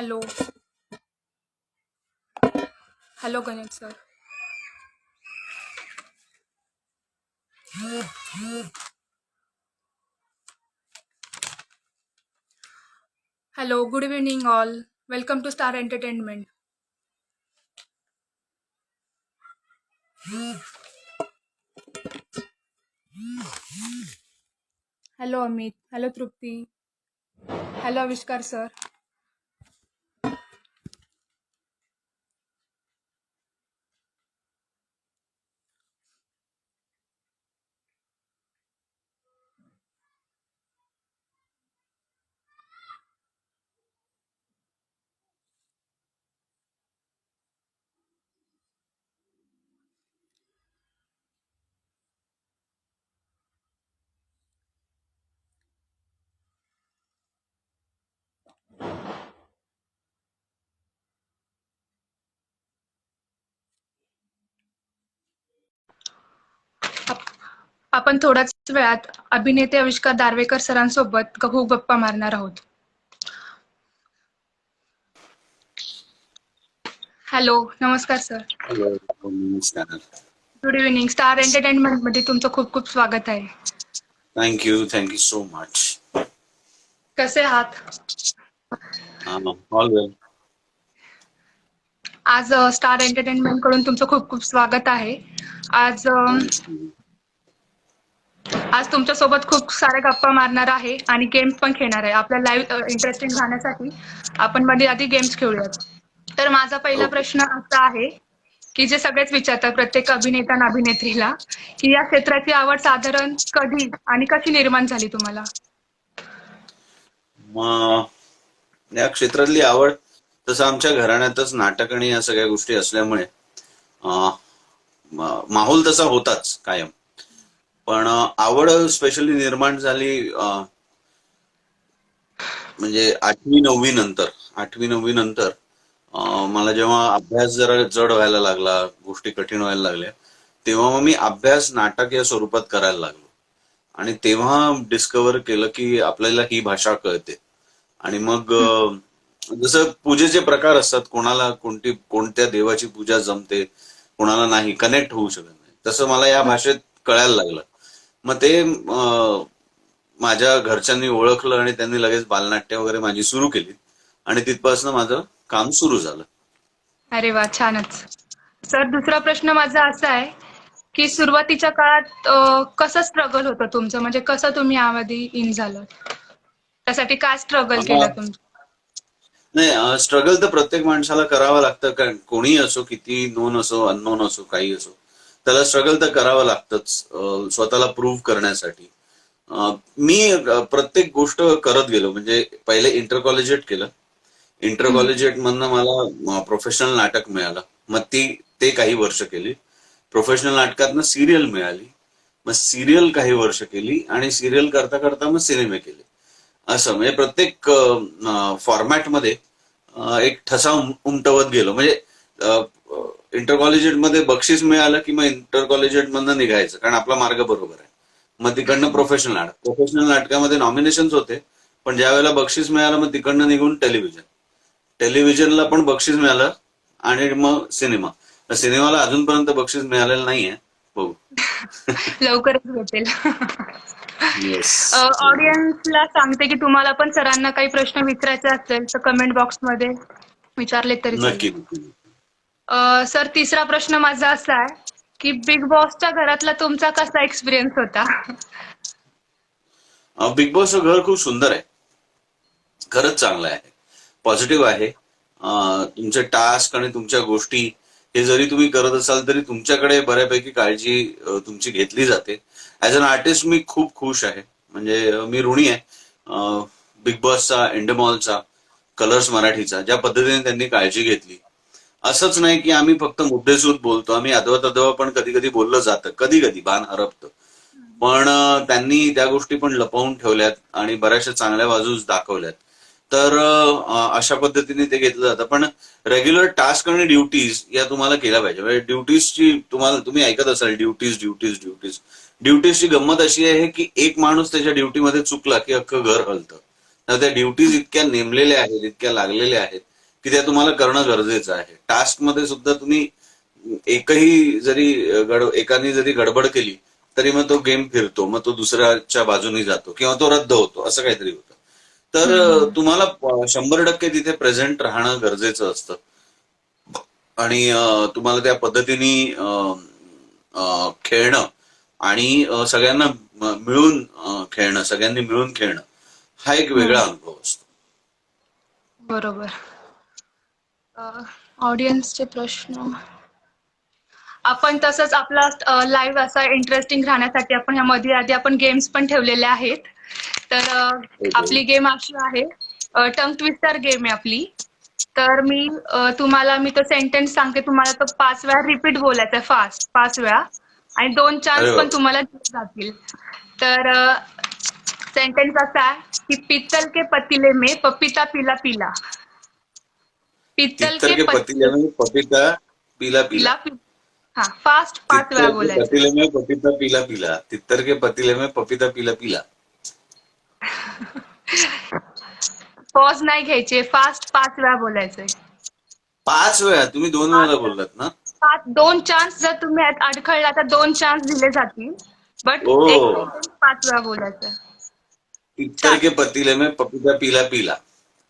Hello. Hello Ganesh sir. Hello good evening all. Welcome to Star Entertainment. Hello Amit. Hello Trupti. Hello Avishkar sir. आपण थोड्याच वेळात अभिनेते आविष्कार दारवेकर सरांसोबत खूप गप्पा मारणार आहोत. हॅलो नमस्कार सर नमस्कार. गुड इव्हिनिंग स्टार एंटरटेनमेंटमध्ये तुमचं खूप खूप स्वागत आहे. थँक्यू थँक्यू सो मच कसे आहात? आज स्टार एंटरटेनमेंटकडून तुमचं खूप खूप स्वागत आहे. आज आज तुमच्यासोबत खूप सारे गप्पा मारणार आहे आणि गेम्स पण खेळणार आहे. आपल्या लाईव्ह इंटरेस्टिंग राहण्यासाठी आपण मध्ये आधी गेम्स खेळूयात. तर माझा पहिला. प्रश्न असा आहे की जे सगळेच विचारतात प्रत्येक अभिनेता आणि अभिनेत्रीला की या क्षेत्राची आवड साधारण कधी आणि कशी निर्माण झाली तुम्हाला? या क्षेत्रातली आवड तसं आमच्या घराण्यातच नाटक आणि या सगळ्या गोष्टी असल्यामुळे अं, म- माहोल तसा होताच कायम. पण आवड स्पेशली निर्माण झाली म्हणजे आठवी नववी नंतर आठवी नववी नंतर मला जेव्हा अभ्यास जरा जड व्हायला लागला गोष्टी कठीण व्हायला लागल्या तेव्हा मग मी अभ्यास नाटक या स्वरूपात करायला लागलो. आणि तेव्हा डिस्कवर केलं की आपल्याला ही भाषा कळते. आणि मग जसं पूजेचे प्रकार असतात कोणाला कोणती कोणत्या देवाची पूजा जमते कोणाला नाही कनेक्ट होऊ शकत नाही. तसं मला या भाषेत कळायला लागलं. मग ते माझ्या घरच्यांनी ओळखलं आणि त्यांनी लगेच बालनाट्य वगैरे माझी सुरू केली. आणि तिथपासून माझं काम सुरू झालं. अरे वा छानच. सर दुसरा प्रश्न माझा असा आहे की सुरुवातीच्या काळात कसं स्ट्रगल होतं तुमचं? म्हणजे कसं तुम्ही यामध्ये इन झालं त्यासाठी काय स्ट्रगल केलं तुम्ही नाही स्ट्रगल तर प्रत्येक माणसाला करावं लागतं. कारण कोणीही असो किती नोन असो अननोन असो काही असो. त्याला स्ट्रगल तर करावं लागतंच स्वतःला प्रूव्ह करण्यासाठी. मी प्रत्येक गोष्ट करत गेलो. म्हणजे पहिले इंटर कॉलेजिएट केलं. इंटर कॉलेजिएट मधनं मला प्रोफेशनल नाटक मिळालं. मग ती ते काही वर्ष केली. प्रोफेशनल नाटकातनं सिरियल मिळाली. मग सिरियल काही वर्ष केली आणि सिरियल करता करता मग सिनेमे केले. असं म्हणजे प्रत्येक फॉर्मॅटमध्ये एक ठसा उम- उमटवत गेलो. म्हणजे इंटर कॉलेजिएटमध्ये बक्षीस मिळालं की मग इंटर कॉलेजिएट मधनं निघायचं कारण आपला मार्ग बरोबर आहे. मग तिकडनं प्रोफेशनल नाटक. प्रोफेशनल नाटकामध्ये नॉमिनेशन्स होते पण ज्या वेळेला बक्षीस मिळालं मग तिकडनं निघून टेलिव्हिजन टेलिव्हिजनला पण बक्षीस मिळालं आणि मग सिनेमा सिनेमाला अजूनपर्यंत बक्षीस मिळालेलं नाहीये. बघू. लवकरच भेटेल. ऑडियन्सला सांगते की तुम्हाला पण सरांना काही प्रश्न विचारायचे असेल तर कमेंट बॉक्समध्ये विचारले तरी नक्की. सर तिसरा प्रश्न माझा असा आहे की बिग बॉसच्या घरातला तुमचा कसा एक्सपिरियन्स होता? बिग बॉसचं घर खूप सुंदर आहे. खरंच चांगलं आहे. पॉझिटिव्ह आहे. तुमचे टास्क आणि तुमच्या गोष्टी हे जरी तुम्ही करत असाल तरी तुमच्याकडे बऱ्यापैकी काळजी तुमची घेतली जाते. ऍज अन आर्टिस्ट मी खूप खुश आहे. म्हणजे मी ऋणी आहे. बिग बॉसचा एंडमॉलचा कलर्स मराठीचा ज्या पद्धतीने त्यांनी काळजी घेतली असंच नाही की आम्ही फक्त मुद्देसूद बोलतो आम्ही अदवत अदवा पण कधी कधी बोललं जातं कधी कधी बाण हरपतं. पण त्यांनी त्या गोष्टी पण लपवून ठेवल्यात आणि बऱ्याचशा चांगल्या बाजूस दाखवल्यात. तर अशा पद्धतीने ते घेतलं जातं. पण रेग्युलर टास्क आणि ड्युटीज या तुम्हाला केल्या पाहिजे. म्हणजे ड्युटीजची तुम्हाला तुम्ही ऐकत असाल ड्युटीज ड्युटीज ड्युटीज ड्युटीजची गंमत अशी आहे की एक माणूस त्याच्या ड्युटीमध्ये चुकला की अख्खं घर हलतं. तर त्या ड्युटीज इतक्या नेमलेल्या आहेत इतक्या लागलेल्या आहेत की त्या तुम्हाला करणं गरजेचं आहे. टास्कमध्ये सुद्धा तुम्ही एकही जरी गड एकाने जरी गडबड केली तरी मग तो गेम फिरतो मग तो दुसऱ्याच्या बाजूने जातो किंवा तो रद्द होतो असं काहीतरी होतं. तर. तुम्हाला शंभर टक्के तिथे प्रेझेंट राहणं गरजेचं असतं. आणि तुम्हाला त्या पद्धतीने खेळणं आणि सगळ्यांना मिळून खेळणं सगळ्यांनी मिळून खेळणं हा एक वेगळा अनुभव असतो. बरोबर. ऑडियन्सचे प्रश्न. आपण तसंच आपला लाईव्ह असा इंटरेस्टिंग राहण्यासाठी आपण ह्यामध्ये आधी आपण गेम्स पण ठेवलेले आहेत. तर आपली गेम अशी आहे. टंग ट्विस्टर गेम आहे आपली. तर मी तुम्हाला मी तो सेंटेन्स सांगते तुम्हाला तो पाच वेळा रिपीट बोलायचा आहे फास्ट पाच वेळा. आणि दोन चान्स. पण तुम्हाला दिले जातील. तर सेंटेन्स असा आहे की पित्तल के पतीले में पपीता पिला पिला. पित्तल के के पतीले में पपीता पीला पीला। हा फास्ट पाच वेळा बोलायचं. पतीले में पपीता पीला पीला। तितर के पतीले में पपीता पीला पीला। पॉज नाही घ्यायचे फास्ट पाच वेळा बोलायचंय. पाच वेळा? तुम्ही दोन वेळा बोललात ना? पाच दोन चान्स जर तुम्ही अडखळला तर दोन चान्स दिले जातील. बट sentence पाच वेळा बोलायचं तितर के पतीले में पपीता पीला पीला।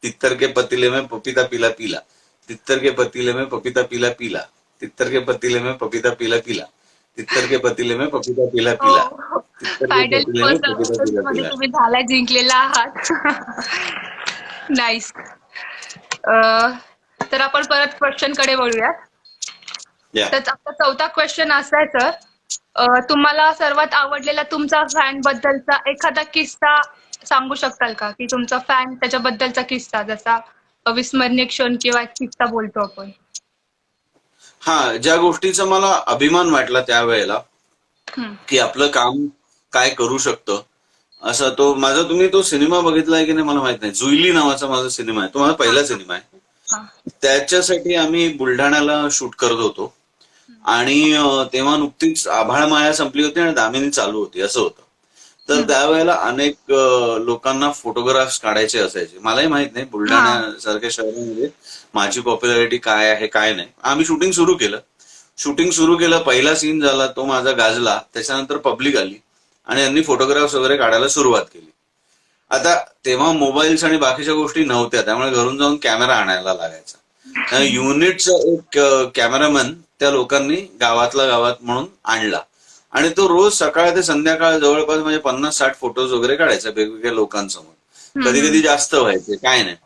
तितर के पतीले में पपीता पीला पीला। तितर के पतीले में पपीता पीला पीला। तितर के पतीले में पपीता पीला पीला। तितर के पतीले में पपीता पीला पीला। तुम्ही झालाय जिंकलेला आहात. नाईस तर आपण परत क्वेश्चनकडे वळूयात. तर आपला चौथा क्वेश्चन असा आहे सर अ, तुम्हाला सर्वात आवडलेला तुमचा फॅन बद्दलचा एखादा किस्सा सांगू शकाल का? की तुमचा फॅन त्याच्याबद्दलचा किस्सा जसा अविस्मरणीय क्षण किंवा किस्सा बोलतो आपण. हा ज्या गोष्टीचा मला अभिमान वाटला त्यावेळेला. की आपलं काम काय करू शकतं असं तो माझा तुम्ही तो सिनेमा बघितलाय की नाही मला माहीत नाही. जुईली नावाचा माझा सिनेमा आहे. तो माझा पहिला सिनेमा आहे. हा. त्याच्यासाठी आम्ही बुलढाण्याला शूट करत होतो. आणि तेव्हा नुकतीच आभाळ माया संपली होती आणि दामिनी चालू होती असं होतं. तर त्यावेळेला अनेक लोकांना फोटोग्राफ्स काढायचे असायचे. मलाही माहीत नाही बुलढाण्यासारख्या शहरामध्ये माझी पॉप्युलॅरिटी काय आहे काय नाही. आम्ही शूटिंग सुरू केलं. शूटिंग सुरू केलं पहिला सीन झाला तो माझा गाजला त्याच्यानंतर पब्लिक आली आणि यांनी फोटोग्राफ्स वगैरे काढायला सुरुवात केली. आता तेव्हा मोबाईल्स आणि बाकीच्या गोष्टी नव्हत्या त्यामुळे घरून जाऊन कॅमेरा आणायला लागायचा. युनिटचा एक कॅमेरामॅन त्या लोकांनी गावातला गावात म्हणून आणला. आणि तो रोज सकाळ ते संध्याकाळ जवळपास म्हणजे पन्नास साठ फोटोज वगैरे काढायचा वेगवेगळ्या लोकांसमोर. कधी कधी जास्त व्हायचे काय नाही.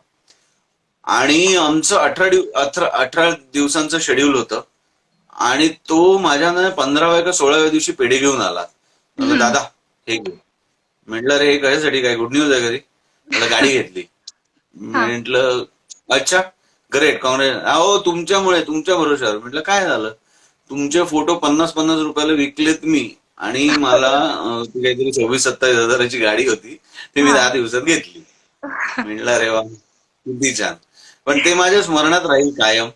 आणि आमचं अठरा दिव अठरा अठरा दिवसांचं शेड्यूल होतं. आणि तो माझ्यानं पंधराव्या का सोळाव्या दिवशी पेढी घेऊन आला. दादा हे म्हटलं रे हे कशासाठी? काय गुड न्यूज आहे घरी? मला गाडी घेतली. म्हटलं अच्छा ग्रेट काँग्रेस अहो तुमच्यामुळे तुमच्या भरोशावर म्हटलं काय झालं? तुमचे फोटो पन्नास पन्नास रुपयाला विकलेत मी आणि मला ती काहीतरी सव्वीस सत्तावीस हजाराची गाडी होती ती मी दहा दिवसात घेतली. म्हटलं अरे वा किती छान. पण ते माझ्या स्मरणात राहील कायम.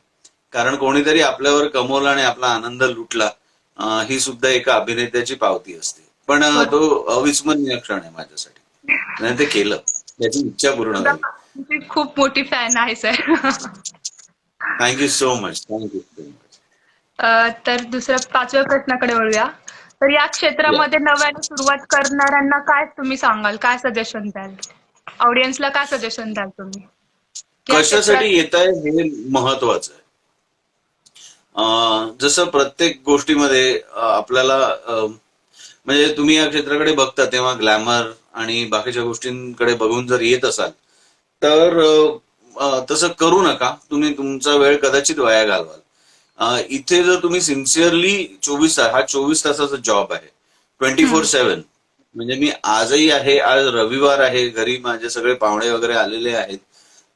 कारण कोणीतरी आपल्यावर कमवला आणि आपला आनंद लुटला ही सुद्धा एका अभिनेत्याची पावती असते. पण तो अविस्मरणीय क्षण आहे माझ्यासाठी. ते केलं. त्याची इच्छा पूर्ण झाली. खूप मोठी फॅन आहे sir. Thank you so much thank you तर दुसऱ्या पाचव्या प्रश्नाकडे वळूया. तर या क्षेत्रामध्ये नव्याने सुरुवात करणाऱ्यांना काय तुम्ही सांगाल? काय सजेशन द्याल? ऑडियन्सला काय सजेशन द्याल तुम्ही? या कशासाठी येत आहे हे महत्वाचं आहे. अं, जसं प्रत्येक गोष्टीमध्ये अं, आपल्याला अं, म्हणजे तुम्ही या क्षेत्राकडे बघता तेव्हा ग्लॅमर आणि बाकीच्या गोष्टींकडे बघून जर येत असाल तर अं, अं, तसं करू नका. तुम्ही तुमचा वेळ कदाचित वाया घालवाल. इथे जर तुम्ही सिन्सिअरली चोवीस तास हा चोवीस तासाचा जॉब आहे. ट्वेंटी फोर सेव्हन म्हणजे मी आजही आहे आज रविवार आहे घरी माझे सगळे पाहुणे वगैरे आलेले आहेत.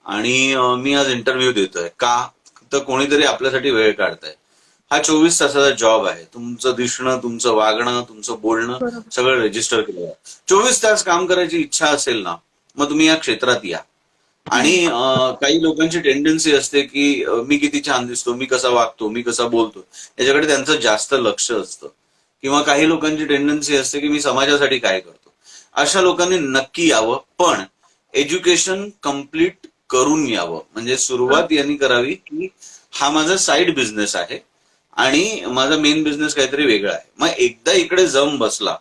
आणि मी आज इंटरव्ह्यू देतोय. का? तर कोणीतरी आपल्यासाठी वेळ काढताय. हा चोवीस तासाचा जॉब आहे. तुमचं दिसणं तुमचं वागणं तुमचं बोलणं. सगळं रेजिस्टर केलं आहे चोवीस तास काम करायची इच्छा असेल ना मग तुम्ही या क्षेत्रात या. आणि काही लोकांची टेंडन्सी असते की मी किती छान दिसतो मी कसा वागतो मी कसा बोलतो याच्याकडे त्यांचं जास्त लक्ष असतं. किंवा काही लोकांची टेंडन्सी असते की मी समाजासाठी काय करतो. अशा लोकांनी नक्की यावं पण एज्युकेशन कंप्लीट करून यावं. म्हणजे सुरुवात यांनी करावी की हा माझा साईड बिझनेस आहे आणि माझा मेन बिझनेस काहीतरी वेगळा आहे. मग एकदा इकडे जम बसला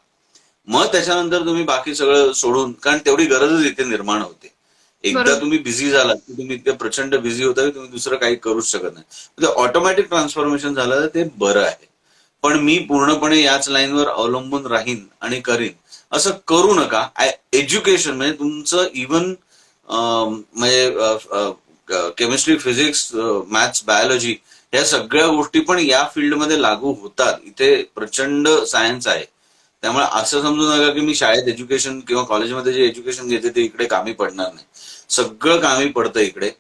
मग त्याच्यानंतर तुम्ही बाकी सगळं सोडून कारण तेवढी गरजच इथे निर्माण होते. एकदा. तुम्ही बिझी झालात की तुम्ही इतके प्रचंड बिझी होता की तुम्ही दुसरं काही करूच शकत नाही. ऑटोमॅटिक ट्रान्सफॉर्मेशन झालं तर ते बरं आहे. पण मी पूर्णपणे याच लाईनवर अवलंबून राहीन आणि करीन. असं करू नका. एज्युकेशन म्हणजे तुमचं इवन म्हणजे केमिस्ट्री फिजिक्स मॅथ्स बायोलॉजी या सगळ्या गोष्टी पण या फील्डमध्ये लागू होतात. इथे प्रचंड सायन्स आहे. त्यामुळे असं समजू नका की मी शाळेत एज्युकेशन किंवा कॉलेजमध्ये जे एज्युकेशन घेते ते इकडे कामी पडणार नाही. सगळं कामी पडतं इकडे.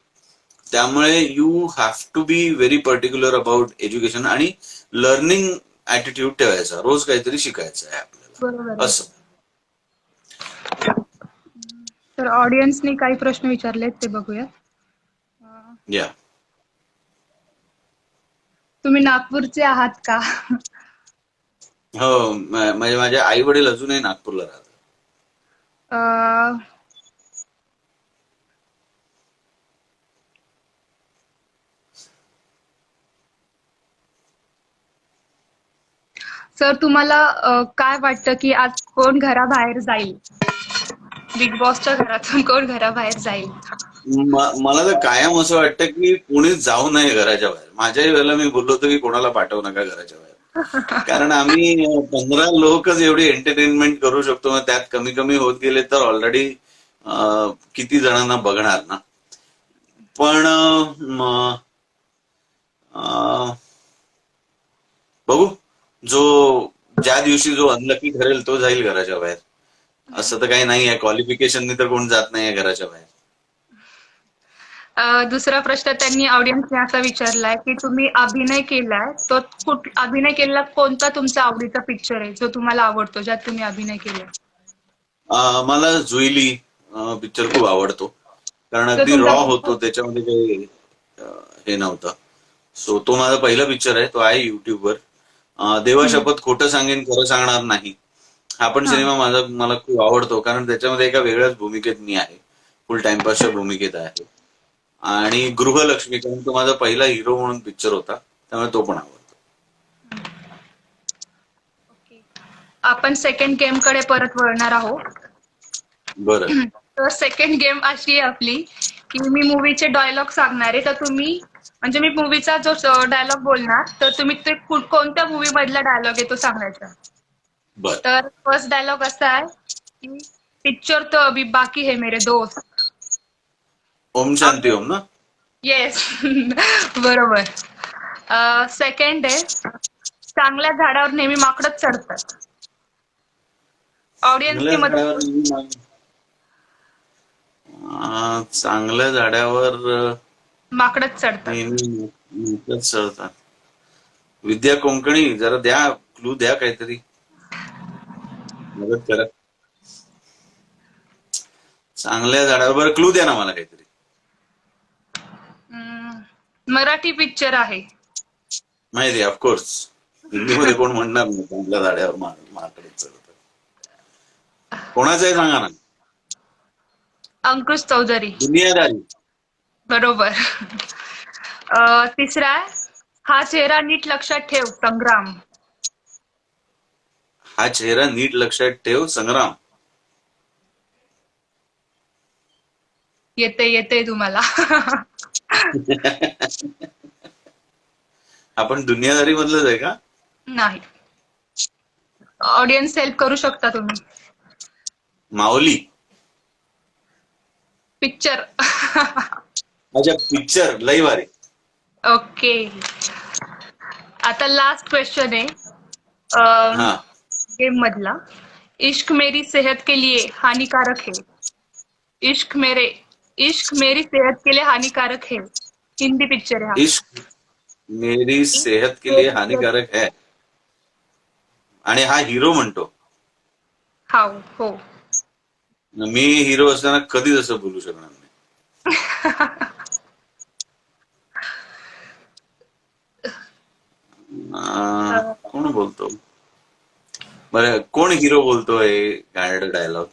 त्यामुळे you have to be very particular about education आणि लर्निंग ऍटिट्यूड ठेवायचा. रोज काहीतरी शिकायचं आहे आपल्याला. असं. तर ऑडियन्सनी काही प्रश्न विचारलेत ते बघूया या तुम्ही नागपूरचे आहात का? हो म्हणजे माझे आई वडील अजूनही नागपूरला राहतात. सर तुम्हाला काय वाटतं की आज कोण घराबाहेर जाईल? बिग बॉसच्या घरातून कोण घराबाहेर जाईल? मला तर कायम असं वाटतं की कोणी जाऊ नये घराच्या बाहेर. माझ्याही वेळेला मी बोललो होतो की कोणाला पाठवू नका घराच्या बाहेर. कारण आम्ही पंधरा लोकच एवढी एंटरटेनमेंट करू शकतो. मग त्यात कमी कमी होत गेले तर ऑलरेडी किती जणांना बघणार ना? पण बघू. जो ज्या दिवशी जो अनलकी ठरेल तो जाईल घराच्या बाहेर. असं तर काही नाही आहे क्वालिफिकेशननी तर कोण जात नाहीये घराच्या बाहेर. दुसरा प्रश्न त्यांनी ऑडियन्सने असा विचारलाय की तुम्ही अभिनय केलाय तो कुठ अभिनय केलेला कोणता तुमचा आवडीचा पिक्चर आहे जो तुम्हाला आवडतो ज्यात तुम्ही अभिनय केलाय? मला जुईली पिक्चर खूप आवडतो. कारण अगदी रॉ होतो त्याच्यामध्ये काही हे नव्हतं. सो तो माझा पहिला पिक्चर आहे तो आहे युट्यूबवर देवा शपथ खोटं सांगेन खरं सांगणार नाही. हा पण. सिनेमा माझा मला खूप आवडतो कारण त्याच्यामध्ये एका वेगळ्याच भूमिकेत मी आहे. फुल टाइमपासच्या भूमिकेत आहे. आणि गृहलक्ष्मी कारण तो माझा पहिला हिरो म्हणून पिक्चर होता त्यामुळे तो पण आवडतो. आपण सेकंड गेमकडे परत वळणार आहोत. बरं. तर सेकंड गेम अशी आहे आपली की मी मूवीचे डायलॉग सांगणार आहे. तर तुम्ही म्हणजे मी मूवीचा जो डायलॉग बोलणार तर तुम्ही ते कोणत्या मूवी मधला डायलॉग आहे तो सांगायचा? तर फर्स्ट डायलॉग असा आहे की पिक्चर तो अभी बाकी है मेरे दोस्त. ओम शांती ओम ना? येस बरोबर. सेकंड आहे. चांगल्या झाडावर नेहमी माकडच चढतात. ऑडियन्सनी चांगल्या झाडावर अं, चांगल्या माकडच चढतात. नेहमी चढतात. विद्या कोंकणी जरा द्या क्लू द्या काहीतरी. मदत करा. चांगल्या झाडावर क्लू द्या ना मला काहीतरी. मराठी पिक्चर आहे. माहिती ऑफकोर्स हिंदीमध्ये कोण म्हणणार नाही चांगल्या माकडे कोणाचं आहे सांगा ना. अंकुश चौधरी. दुनियादारी. बरोबर. तिसरा हा चेहरा नीट लक्षात ठेव संग्राम. हा चेहरा नीट लक्षात ठेव संग्राम. येते येते तुम्हाला. आपण दुनियादारी मधलंच आहे का? नाही. ऑडियन्स हेल्प करू शकता तुम्ही. माऊली. पिक्चर अच्छा पिक्चर लई भारी. ओके आता लास्ट क्वेश्चन आहे. हा. गेम मधला. इश्क मेरी सेहत के लिए हानिकारक है. इश्क मेरे इश्क मेरी सेहत के लिए हानिकारक है। हिंदी पिक्चर है. इश्क मेरी सेहत के लिए हानिकारक है। आणि हा हिरो म्हणतो। हा। हो मी हिरो असताना कधीच असं बोलू शकणार नाही. कोण बोलतो? बरं कोण हिरो बोलतोय? गायड डायलॉग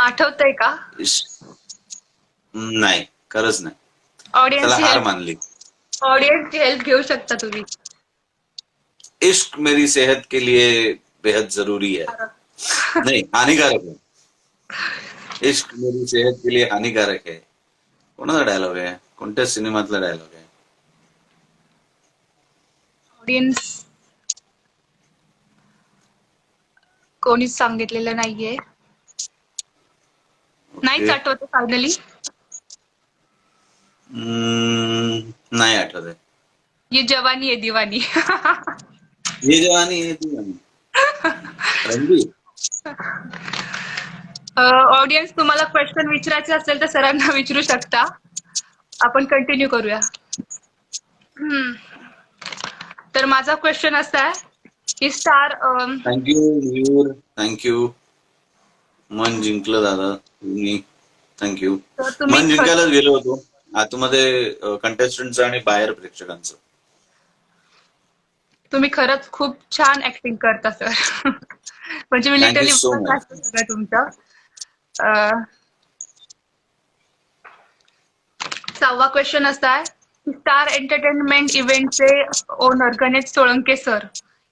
आठवतंय का? नाही खरंच नाही. त्याला हार मानली. ऑडियन्सची हेल्प घेऊ शकता तुम्ही. इश्क मेरी सेहत के लिए बेहद ज़रूरी है. नहीं हानिकारक है. इश्क मेरी सेहत के लिए हानिकारक है. कोणाचा डायलॉग आहे? कोणत्या सिनेमातला डायलॉग आहे? ऑडियन्स कोणीच सांगितलेलं नाहीये. नाहीच. आठवत फायनली नाही आठवत. आहे ये जवानी आहे दिवानी. ये जवानी ये दिवानी. ऑडियन्स तुम्हाला क्वेश्चन विचारायचे असेल तर सरांना विचारू शकता. आपण कंटिन्यू करूया. हम्म. तर माझा क्वेश्चन असा आहे की स्टार थँक्यू थँक्यू मन जिंकलं दादा तुम्ही. थँक्यू मन जिंकायलाच गेलो होतो. आतमध्ये कंटेस्टंटचं आणि बाहेर प्रेक्षकांचं. तुम्ही खरंच खूप छान ऍक्टिंग करता सर म्हणजे मी लिटरली. सगळं तुमचं. सहावा क्वेश्चन असा आहे. स्टार एंटरटेनमेंट इव्हेंटचे ओनर गणेश सोळंके सर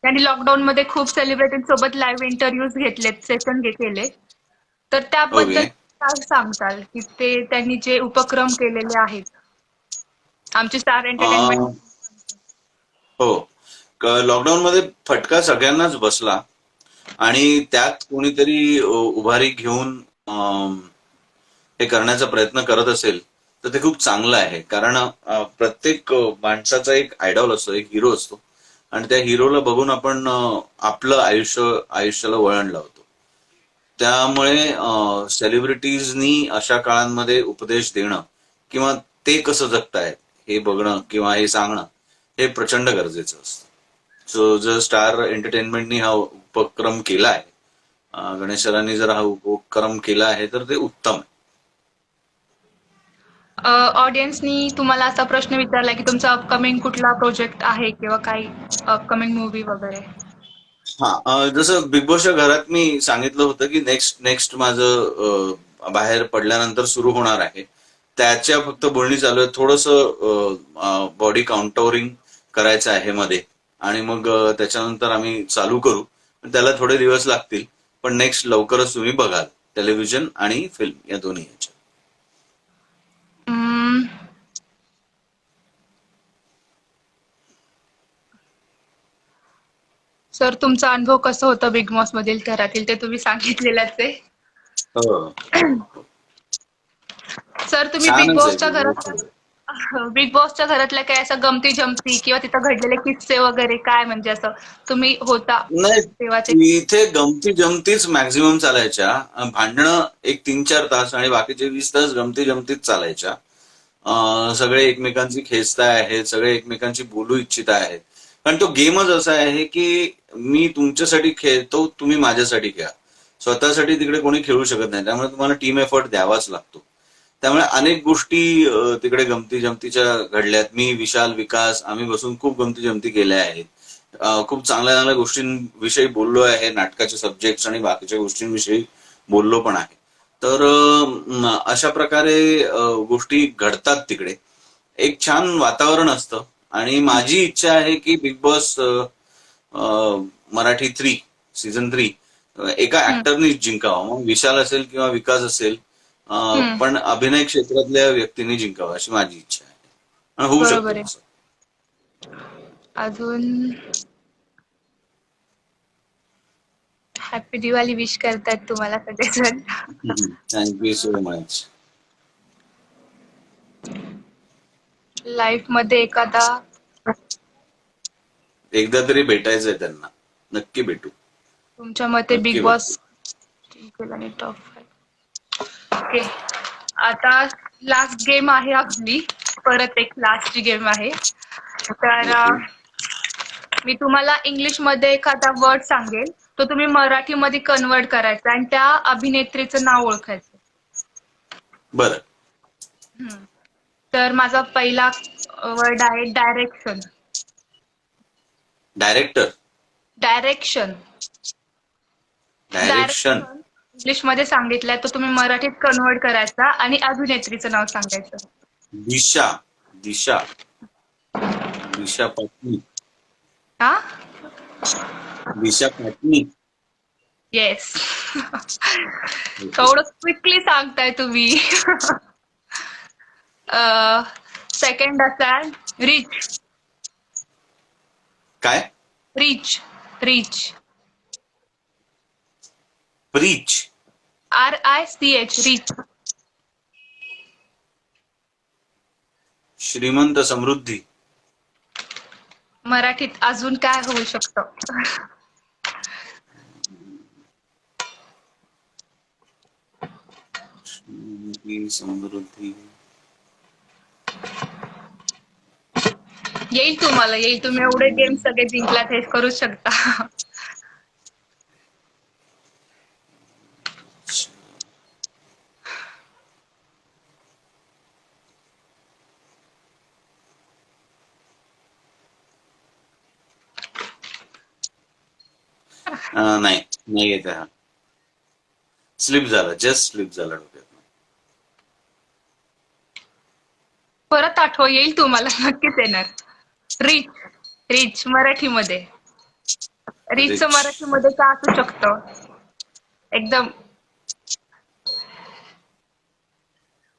यांनी लॉकडाऊन मध्ये खूप सेलिब्रिटी सोबत लाईव्ह इंटरव्ह्यूज घेतलेत सेशन केले. तर त्याबद्दल. काय सांगताल की ते त्यांनी जे उपक्रम केलेले आहेत? आमची स्टार एंटरटेनमेंट हो. लॉकडाऊन मध्ये फटका सगळ्यांनाच बसला आणि त्यात कोणीतरी उभारी घेऊन हे करण्याचा प्रयत्न करत असेल तर ते खूप चांगलं आहे. कारण प्रत्येक माणसाचा एक आयडॉल असतो एक हिरो असतो. आणि त्या हिरोला बघून आपण आपलं आयुष्य आयुष्याला वळण लावतो. त्यामुळे सेलिब्रिटीजनी अशा काळांमध्ये उपदेश देणं किंवा ते कसं जगतायत हे बघणं किंवा हे सांगणं हे प्रचंड गरजेचं असतं. सो जर स्टार एंटरटेनमेंटनी हा उपक्रम केला आहे गणेशरांनी गणेश सरांनी जर हा उपक्रम केला आहे तर ते उत्तम आहे. ऑडियन्सनी तुम्हाला असा प्रश्न विचारला की तुमचा अपकमिंग कुठला प्रोजेक्ट आहे किंवा काही अपकमिंग मूवी वगैरे? हा जसं बिग बॉसच्या घरात मी सांगितलं होतं की नेक्स्ट नेक्स्ट माझं बाहेर पडल्यानंतर सुरू होणार आहे. त्याच्या फक्त बोलणी चालू आहे. थोडस बॉडी काउंटवरिंग करायचं आहे मध्ये. आणि मग त्याच्यानंतर आम्ही चालू करू. त्याला थोडे दिवस लागतील. पण नेक्स्ट लवकरच तुम्ही बघाल. टेलिव्हिजन आणि फिल्म या दोन्ही ह्याच्यात सर तुमचा अनुभव कसं होता बिग बॉस मधील घरातील? ते तुम्ही सांगितलेलंच आहे. हो. सर तुम्ही बिग बॉसच्या घरात. बिग बॉसच्या घरातल्या काय असं गमती जमती किंवा तिथं घडलेले किस्से वगैरे काय? म्हणजे असं तुम्ही होता नाही इथे गमती जमतीच मॅक्झिमम चालायच्या. भांडणं एक तीन चार तास आणि बाकीचे वीस तास गमती जमतीच चालायच्या सगळे एकमेकांची खेचताय आहेत सगळे एकमेकांची बोलू इच्छित आहेत. कारण तो गेमच असा आहे की मी तुमच्यासाठी खेळतो तुम्ही माझ्यासाठी खेळा. स्वतःसाठी तिकडे कोणी खेळू शकत नाही. त्यामुळे तुम्हाला टीम एफर्ट द्यावाच लागतो. त्यामुळे अनेक गोष्टी तिकडे गमती जमतीच्या घडल्यात. मी विशाल विकास आम्ही बसून खूप गमती जमती केल्या आहेत. खूप चांगल्या चांगल्या गोष्टींविषयी बोललो आहे. नाटकाचे सब्जेक्ट आणि बाकीच्या गोष्टींविषयी बोललो पण आहे. तर अशा प्रकारे गोष्टी घडतात तिकडे. एक छान वातावरण असतं. आणि माझी इच्छा आहे की Big Boss Marathi three season three एका ऍक्टरनी जिंकावा. मग विशाल असेल किंवा विकास असेल. पण अभिनय क्षेत्रातल्या व्यक्तींनी जिंकावा अशी माझी इच्छा आहे. आणि होऊ. शकतो अजून हॅपी दिवाळी विश करतात तुम्हाला सगळेजण. थँक्यू सो मच लाईफमध्ये एखादा? एकदा तरी भेटायचंय त्यांना. नक्की भेटू. तुमच्या मते नक्की बिग बॉस आणि टॉप ओके आता लास्ट गेम आहे आपली. परत एक लास्ट गेम आहे. तर अं, मी तुम्हाला इंग्लिशमध्ये एखादा वर्ड सांगेल. तो तुम्ही मराठीमध्ये कन्वर्ट करायचा आणि त्या अभिनेत्रीचं नाव ओळखायचं. बरं. हम्म. तर माझा पहिला वर्ड आहे डायरेक्शन डायरेक्टर डायरेक्शन डायरेक्शन इंग्लिशमध्ये सांगितलाय तो तुम्ही मराठीत कन्वर्ट करायचा आणि अभिनेत्रीचं नाव सांगायचं. दिशा. दिशा. दिशा पाटणी हा? दिशा पाटणी येस थोडं क्विकली सांगताय तुम्ही. सेकंड असाल रिच काय? Rich rich preach R I C H rich श्रीमंत समृद्धी. मराठीत अजून काय होऊ शकतं? समृद्धी. येईल तुम्हाला येईल. तुम्ही एवढे गेम सगळे जिंकलात हे करू शकता. नाही नाही येत हा. स्लिप झाला जस्ट स्लिप झाला डोक्यात. परत आठव येईल तुम्हाला नक्कीच येणार. रिच रिच मराठीमध्ये. रिच. मराठीमध्ये का असू शकतं? एकदम.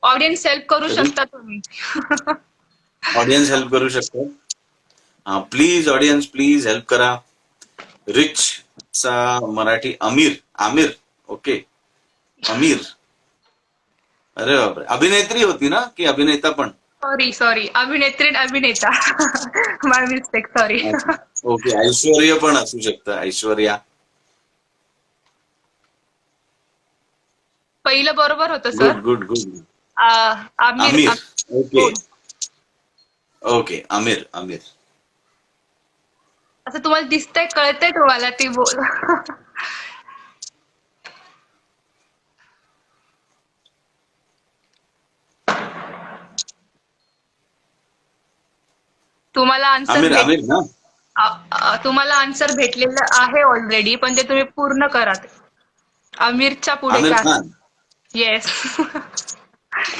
ऑडियन्स हेल्प करू? शकता तुम्ही. ऑडियन्स हेल्प करू शकतो. हा प्लीज ऑडियन्स प्लीज हेल्प करा. रिच चा मराठी अमीर आमिर ओके अमीर. अरे बापरे. अभिनेत्री होती ना की अभिनेता पण? सॉरी सॉरी अभिनेत्री अभिनेता. माय मिस्टेक सॉरी ओके ऐश्वर्य पण असू शकतं ऐश्वर्या. पहिलं बरोबर होतं sir. Good good good Aamir. Aamir. आम- ओके ओके आमिर आमिर. असं तुम्हाला दिसतंय कळतंय तुम्हाला ती बोल. तुम्हाला आन्सर आमिर आमिर ना? तुम्हाला आन्सर भेटलेलं आहे ऑलरेडी पण ते तुम्ही पूर्ण करा ते. आमिरच्या पुढे आमिर काय खान? येस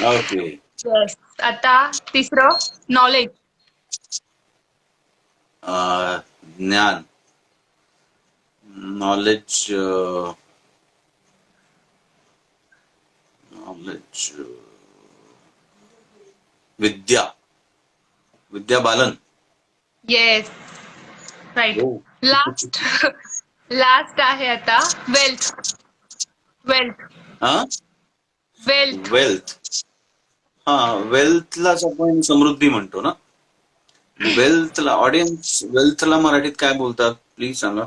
ओके येस आता तिसरं नॉलेज अं, ज्ञान. नॉलेज नॉलेज विद्या. Vidya Balan. Yes right. Last last आहे आता. वेल्थ वेल्थ हा? वेल्थ वेल्थ हा वेल्थलाच आपण समृद्धी म्हणतो ना? वेल्थला ऑडियन्स वेल्थला मराठीत काय बोलतात? प्लीज सांगा.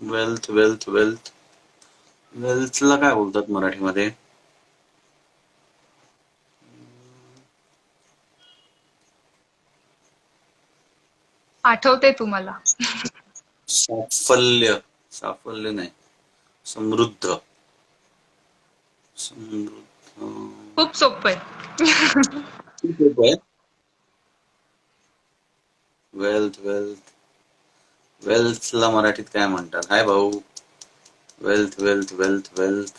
वेल्थ वेल्थ वेल्थ वेल्थला काय बोलतात मराठीमध्ये? आठवते तुम्हाला. साफल्य साफल्य नाही. समृद्ध. समृद्ध. खूप सोपं आहे. वेल्थ वेल्थ वेल्थला मराठीत काय म्हणतात? हाय भाऊ. वेल्थ वेल्थ वेल्थ वेल्थ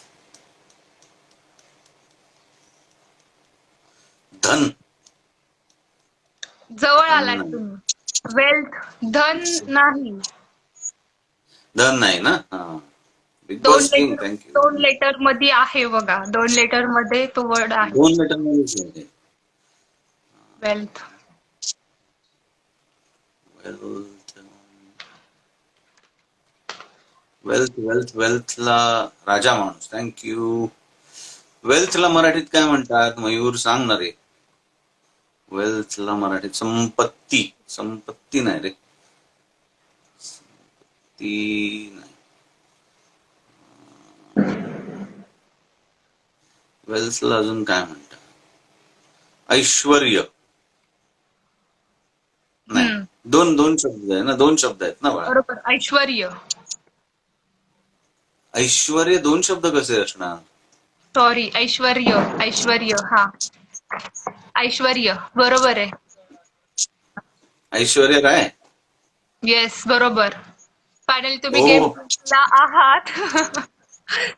धन. जवळ आलाय. तुम्ही. वेल्थ धन नाही. धन नाही ना? बिग दोन बॉस किंग लेटर थँक्यू दोन लेटरमध्ये आहे बघा. दोन लेटरमध्ये तो वर्ड आहे. दोन लेटरमध्ये वेल्थ वेल्थ वेल्थ वेल्थ वेल्थला राजा माणूस. थँक्यू वेल्थला मराठीत काय म्हणतात? मयूर सांग ना वेल्थला मराठीत संपत्ती संपत्ती नाही रे. संपत्ती नाही. वेल्थला अजून काय म्हणतात? ऐश्वर्य. नाही. दोन दोन शब्द आहे ना दोन शब्द आहेत ना बरोबर ऐश्वर्य. ऐश्वर्य दोन शब्द कसे असणार? सॉरी ऐश्वर्य ऐश्वर्य हा. ऐश्वर्य बरोबर आहे. ऐश्वर्य काय? येस बरोबर. फायनली तुम्ही हो. गेम आहात.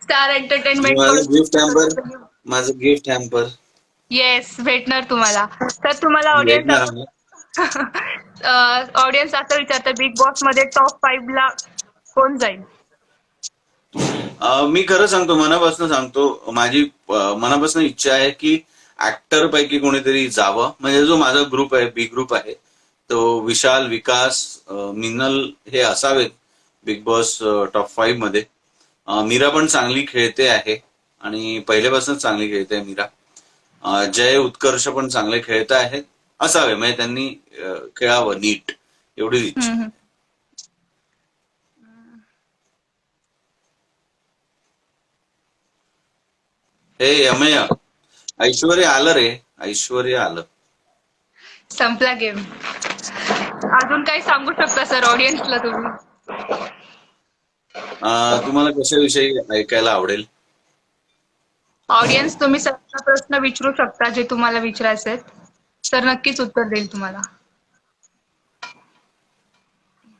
स्टार एंटरटेनमेंट गिफ्ट हॅम्पर माझं गिफ्ट हॅम्पर येस भेटणार तुम्हाला. तर तुम्हाला ऑडियन्स. ऑडियन्स असं विचारतं बिग बॉसमध्ये टॉप फाईव्ह ला कोण जाईल? मी खरं सांगतो मनापासून सांगतो. माझी मनापासून इच्छा आहे की ऍक्टर पैकी कोणीतरी जावं. म्हणजे जो माझा ग्रुप आहे बी ग्रुप आहे तो विशाल विकास मिनल हे असावेत बिग बॉस टॉप फाईव्हमध्ये. मीरा पण चांगली खेळते आहे आणि पहिल्यापासूनच चांगली खेळते आहे मीरा. जय उत्कर्ष पण चांगले खेळत आहेत. असावे म्हणजे त्यांनी खेळावं नीट. एवढीच इच्छा. हे यमय. ऐश्वर्य आलं रे ऐश्वर्य आलं. संपला गेम. अजून काही सांगू शकता सर ऑडियन्सला तुम्ही? अं, तुम्हाला कशाविषयी ऐकायला आवडेल? ऑडियन्स तुम्ही सगळ्यांना प्रश्न विचारू शकता जे तुम्हाला विचारायचे आहेत सर नक्कीच उत्तर देईल तुम्हाला.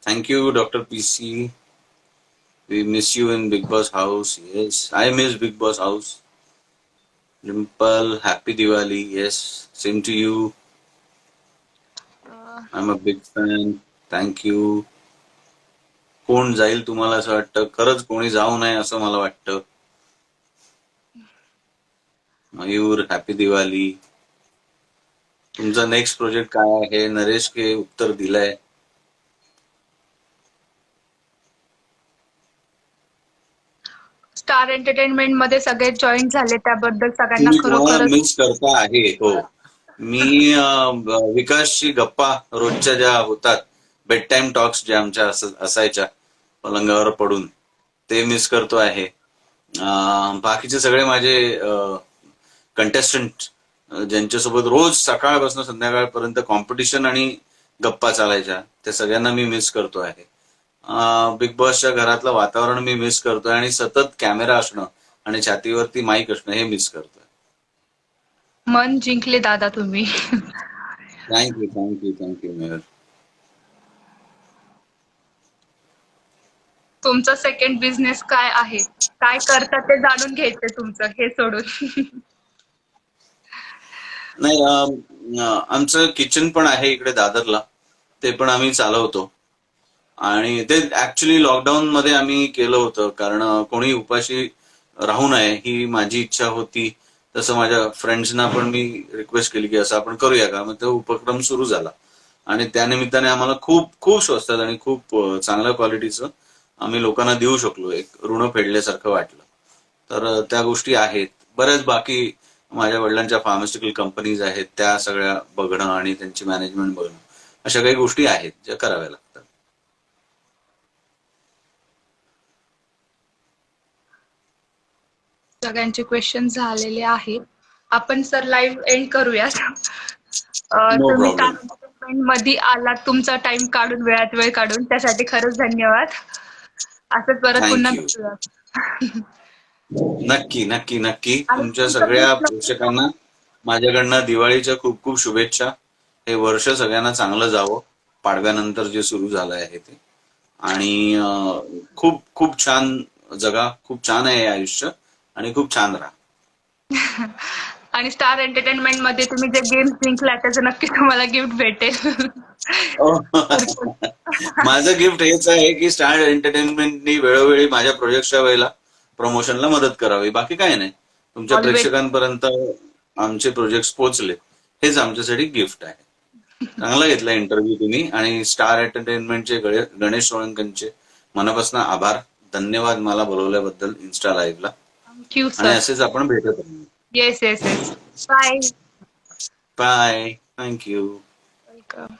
Thank you doctor P C V miss you in Big Boss house yes I miss Big Boss house Dimple happy Diwali yes same to you I am a big fan thank you कोण जाईल तुम्हाला असं वाटतं? खरंच कोणी जाऊ नये असं मला वाटतं. मयूर हॅपी दिवाळी तुमचा नेक्स्ट प्रोजेक्ट काय आहे? नरेश के उत्तर दिलंय. स्टार एंटरटेनमेंटमध्ये सगळे जॉईन झाले त्याबद्दल सगळ्यांना मिस करता आहे हो. मी अं, विकासची गप्पा रोजच्या ज्या होतात बेड टाइम टॉक्स ज्या आमच्या अस- असायच्या पलंगावर पडून ते मिस करतो आहे. बाकीचे सगळे माझे कंटेस्टंट ज्यांच्यासोबत रोज सकाळपासून संध्याकाळपर्यंत कॉम्पिटिशन आणि गप्पा चालायच्या त्या सगळ्यांना मी मिस करतो आहे. बिग बॉसच्या घरातलं वातावरण मी मिस करतोय आणि सतत कॅमेरा असणं आणि छातीवरती माईक असणं हे मिस करतोय. मन जिंकले दादा तुम्ही. थँक्यू थँक्यू थँक्यू मेहर तुमचा सेकंड बिझनेस काय आहे? काय करता ते जाणून घ्यायचंय तुमचं हे सोडून. नाही आमचं किचन पण आहे इकडे दादरला. ते पण आम्ही चालवतो. आणि ते ऍक्च्युली लॉकडाऊन मध्ये आम्ही केलं होतं कारण कोणी उपाशी राहू नये ही माझी इच्छा होती. तसं माझ्या फ्रेंड्सना पण मी रिक्वेस्ट केली की असं आपण करूया का? मग तो उपक्रम सुरू झाला. आणि त्या निमित्ताने आम्हाला खूप खूप स्वस्तात आणि खूप चांगल्या क्वालिटीचं आम्ही लोकांना देऊ शकलो. एक ऋण फेडल्यासारखं वाटलं. तर त्या गोष्टी आहेत. बऱ्याच बाकी माझ्या वडिलांच्या फार्मास्युटिकल कंपनीज आहेत. त्या सगळ्या बघणं आणि त्यांची मॅनेजमेंट बघणं. अशा काही गोष्टी आहेत ज्या कराव्या लागतात सगळ्यांचे क्वेश्चन झालेले आहेत. आपण सर लाईव्ह एंड करूयात. No तुम्ही मध्ये आलात तुमचा टाइम काढून वेळात वेळ काढून. त्यासाठी खरंच धन्यवाद. असंच परत पुन्हा नक्की नक्की नक्की. तुमच्या तुमचं सगळ्या प्रेक्षकांना माझ्याकडनं दिवाळीच्या खूप खूप शुभेच्छा. हे वर्ष सगळ्यांना चांगलं जावं. पाडव्यानंतर जे सुरू झालं आहे ते. आणि खूप खूप छान जगा खूप छान आहे आयुष्य. आणि खूप छान राहा. आणि स्टार एंटरटेनमेंटमध्ये तुम्ही जे गेम जिंकला त्याचं नक्की तुम्हाला गिफ्ट भेटेल. माझं गिफ्ट हेच आहे की स्टार एंटरटेनमेंटनी वेळोवेळी माझ्या प्रोजेक्टच्या वेळेला प्रमोशनला मदत करावी. बाकी काय नाही. तुमच्या. प्रेक्षकांपर्यंत आमचे प्रोजेक्ट पोहोचले. हेच आमच्यासाठी गिफ्ट आहे. चांगला घेतला इंटरव्ह्यू तुम्ही आणि स्टार एंटरटेनमेंटचे गणे- गणेश सोळंकनचे मनापासून आभार. धन्यवाद मला बोलवल्याबद्दल इन्स्टा लाईव्हला. थँक्यू आणि सर असेच आपण भेटत राहू yes yes yes bye bye thank you welcome